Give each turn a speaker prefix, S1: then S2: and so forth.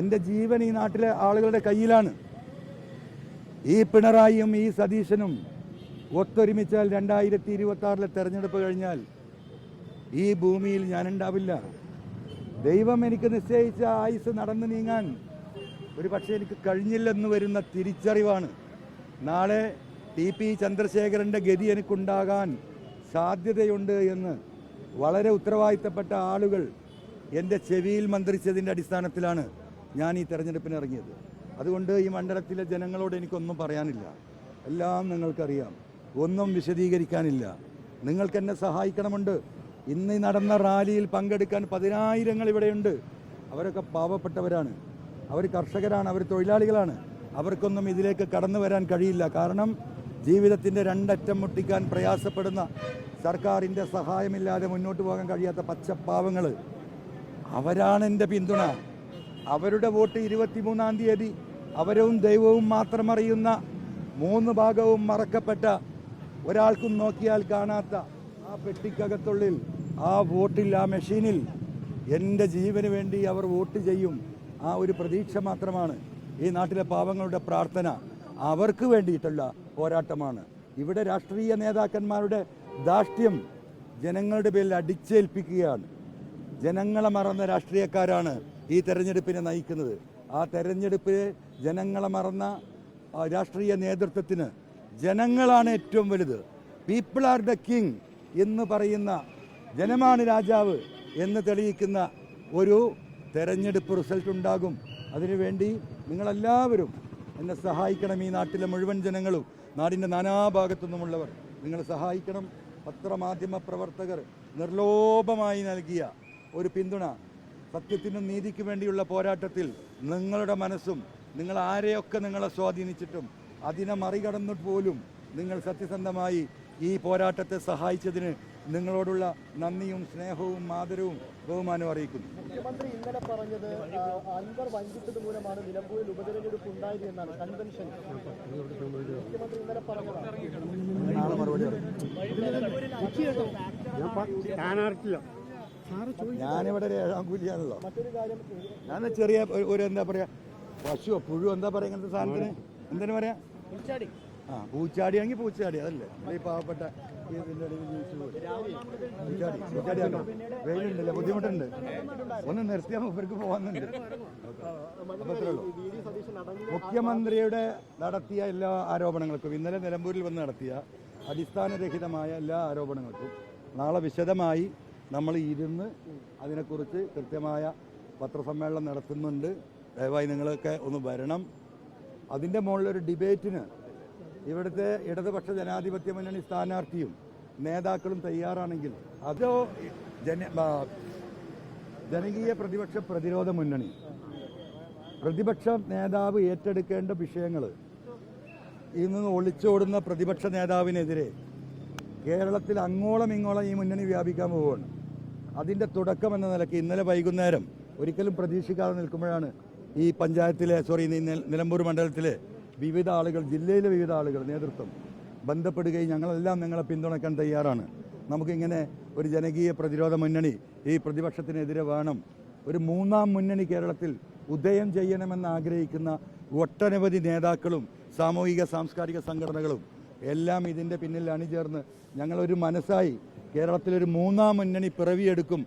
S1: എന്റെ ജീവൻ ഈ നാട്ടിലെ ആളുകളുടെ കയ്യിലാണ്. ഈ പിണറായിയും ഈ സതീശനും ഒത്തൊരുമിച്ചാൽ രണ്ടായിരത്തി ഇരുപത്തി ആറിലെ തെരഞ്ഞെടുപ്പ് കഴിഞ്ഞാൽ ഈ ഭൂമിയിൽ ഞാനുണ്ടാവില്ല. ദൈവം എനിക്ക് നിശ്ചയിച്ച ആയുസ് നടന്നു നീങ്ങാൻ ഒരു പക്ഷേ എനിക്ക് കഴിഞ്ഞില്ലെന്ന് വരുന്ന തിരിച്ചറിവാണ്. നാളെ ടി പി ചന്ദ്രശേഖരന്റെ ഗതി എനിക്കുണ്ടാകാൻ സാധ്യതയുണ്ട് എന്ന് വളരെ ഉത്തരവാദിത്തപ്പെട്ട ആളുകൾ എന്റെ ചെവിയിൽ മന്ത്രിച്ചതിന്റെ അടിസ്ഥാനത്തിലാണ്. ഞാൻ ഈ തെരഞ്ഞെടുപ്പിന് ഇറങ്ങിയത്. അതുകൊണ്ട് ഈ മണ്ഡലത്തിലെ ജനങ്ങളോട് എനിക്കൊന്നും പറയാനില്ല. എല്ലാം നിങ്ങൾക്കറിയാം. ഒന്നും വിശദീകരിക്കാനില്ല. നിങ്ങൾക്ക് എന്നെ സഹായിക്കണമുണ്ട്. ഇന്ന് നടന്ന റാലിയിൽ പങ്കെടുക്കാൻ പതിനായിരങ്ങൾ ഇവിടെയുണ്ട്. അവരൊക്കെ പാവപ്പെട്ടവരാണ്. അവർ കർഷകരാണ്. അവർ തൊഴിലാളികളാണ്. അവർക്കൊന്നും ഇതിലേക്ക് കടന്നു വരാൻ കഴിയില്ല. കാരണം ജീവിതത്തിന്റെ രണ്ടറ്റം മുട്ടിക്കാൻ പ്രയാസപ്പെടുന്ന സർക്കാരിന്റെ സഹായമില്ലാതെ മുന്നോട്ട് പോകാൻ കഴിയാത്ത പച്ചപ്പാവങ്ങൾ അവരാണ് എന്റെ പിന്തുണ. അവരുടെ വോട്ട് ഇരുപത്തിമൂന്നാം തീയതി അവരും ദൈവവും മാത്രം അറിയുന്ന മൂന്ന് ഭാഗവും മറക്കപ്പെട്ട ഒരാൾക്കും നോക്കിയാൽ കാണാത്ത ആ പെട്ടിക്കകത്തുള്ളിൽ ആ വോട്ടിൽ ആ മെഷീനിൽ എന്റെ ജീവന് വേണ്ടി അവർ വോട്ട് ചെയ്യും. ആ ഒരു പ്രതീക്ഷ മാത്രമാണ്. ഈ നാട്ടിലെ പാവങ്ങളുടെ പ്രാർത്ഥന അവർക്ക് വേണ്ടിയിട്ടുള്ള പോരാട്ടമാണ്. ഇവിടെ രാഷ്ട്രീയ നേതാക്കന്മാരുടെ ദാഷ്ട്യം ജനങ്ങളുടെ പേരിൽ അടിച്ചേൽപ്പിക്കുകയാണ്. ജനങ്ങളെ മറന്ന രാഷ്ട്രീയക്കാരാണ് ഈ തെരഞ്ഞെടുപ്പിനെ നയിക്കുന്നത്. ആ തെരഞ്ഞെടുപ്പ് ജനങ്ങളെ മറന്ന രാഷ്ട്രീയ നേതൃത്വത്തിന് ജനങ്ങളാണ് ഏറ്റവും വലുത്. പീപ്പിൾ ആർ ദ കിങ് എന്ന് പറയുന്ന ജനമാണ് രാജാവ് എന്ന് തെളിയിക്കുന്ന ഒരു തെരഞ്ഞെടുപ്പ് റിസൾട്ട് ഉണ്ടാകും. അതിനുവേണ്ടി നിങ്ങളെല്ലാവരും എന്നെ സഹായിക്കണം. ഈ നാട്ടിലെ മുഴുവൻ ജനങ്ങളും നാടിന്റെ നാനാഭാഗത്തു നിന്നുമുള്ളവർ നിങ്ങളെ സഹായിക്കണം. പത്രമാധ്യമ പ്രവർത്തകർ നിർലോഭമായി നൽകിയ ഒരു പിന്തുണ സത്യത്തിനും നീതിക്ക് വേണ്ടിയുള്ള പോരാട്ടത്തിൽ നിങ്ങളുടെ മനസ്സും നിങ്ങൾ ആരെയൊക്കെ നിങ്ങളെ സ്വാധീനിച്ചിട്ടും അതിനെ മറികടന്നിട്ട് പോലും നിങ്ങൾ സത്യസന്ധമായി ഈ പോരാട്ടത്തെ സഹായിച്ചതിന് നിങ്ങളോടുള്ള നന്ദിയും സ്നേഹവും ആദരവും ബഹുമാനവും അറിയിക്കുന്നു
S2: മുഖ്യമന്ത്രി ഇന്നലെ പറഞ്ഞത് അൻവർ വഞ്ചിച്ചത് മൂലമാണ് നിലമ്പൂരിൽ ഉപതെരഞ്ഞെടുപ്പ് ഉണ്ടായത് എന്നാണ് കൺവെൻഷൻ മുഖ്യമന്ത്രി ഇന്നലെ പറഞ്ഞതാണ്
S1: പറയും ഞാനിവിടെ ഒരു ഏഴാം കൂലിയാണല്ലോ. ഞാൻ ചെറിയ ഒരു- എന്താ പറയാ പശുവോ പുഴു എന്താ പറയാ ഇങ്ങനത്തെ സാധനത്തിന് എന്തിനു പറയാ? ആ പൂച്ചാടിയാണെങ്കിൽ പൂച്ചാടി അതല്ലേ? ഈ പാവപ്പെട്ട വെയിലുണ്ടല്ലോ? ബുദ്ധിമുട്ടുണ്ട്. ഒന്ന് നിർത്തിയാൽ ഇവർക്ക് പോകുന്നുണ്ട് മുഖ്യമന്ത്രിയുടെ നടത്തിയ എല്ലാ ആരോപണങ്ങൾക്കും ഇന്നലെ നിലമ്പൂരിൽ വന്ന് നടത്തിയ അടിസ്ഥാനരഹിതമായ എല്ലാ ആരോപണങ്ങൾക്കും നാളെ വിശദമായി നമ്മൾ ഇരുന്ന് അതിനെക്കുറിച്ച് കൃത്യമായ പത്രസമ്മേളനം നടത്തുന്നുണ്ട്. ദയവായി നിങ്ങളൊക്കെ ഒന്ന് വരണം. അതിന്റെ മുകളിലൊരു ഡിബേറ്റിന് ഇവിടുത്തെ ഇടതുപക്ഷ ജനാധിപത്യ മുന്നണി സ്ഥാനാർത്ഥിയും നേതാക്കളും തയ്യാറാണെങ്കിൽ അതോ ജന ജനകീയ പ്രതിപക്ഷ പ്രതിരോധ മുന്നണി. പ്രതിപക്ഷ നേതാവ് ഏറ്റെടുക്കേണ്ട വിഷയങ്ങൾ ഇന്ന് ഒളിച്ചോടുന്ന പ്രതിപക്ഷ നേതാവിനെതിരെ കേരളത്തിൽ അങ്ങോളം ഇങ്ങോളം ഈ മുന്നണി വ്യാപിക്കാൻ പോവുകയാണ്. അതിന്റെ തുടക്കം എന്ന നിലയ്ക്ക് ഇന്നലെ വൈകുന്നേരം ഒരിക്കലും പ്രതീക്ഷിക്കാതെ നിൽക്കുമ്പോഴാണ് ഈ പഞ്ചായത്തിലെ സോറി നിലമ്പൂർ മണ്ഡലത്തിലെ വിവിധ ആളുകൾ ജില്ലയിലെ വിവിധ ആളുകൾ നേതൃത്വം ബന്ധപ്പെടുകയും ഞങ്ങളെല്ലാം നിങ്ങളെ പിന്തുണയ്ക്കാൻ തയ്യാറാണ്. നമുക്കിങ്ങനെ ഒരു ജനകീയ പ്രതിരോധ മുന്നണി ഈ പ്രതിപക്ഷത്തിനെതിരെ വേണം. ഒരു മൂന്നാം മുന്നണി കേരളത്തിൽ ഉദയം ചെയ്യണമെന്ന് ആഗ്രഹിക്കുന്ന ഒട്ടനവധി നേതാക്കളും സാമൂഹിക സാംസ്കാരിക സംഘടനകളും എല്ലാം ഇതിന്റെ പിന്നിൽ അണിചേർന്ന് ഞങ്ങളൊരു മനസ്സായി കേരളത്തിലൊരു മൂന്നാം മുന്നണി പിറവിയെടുക്കും.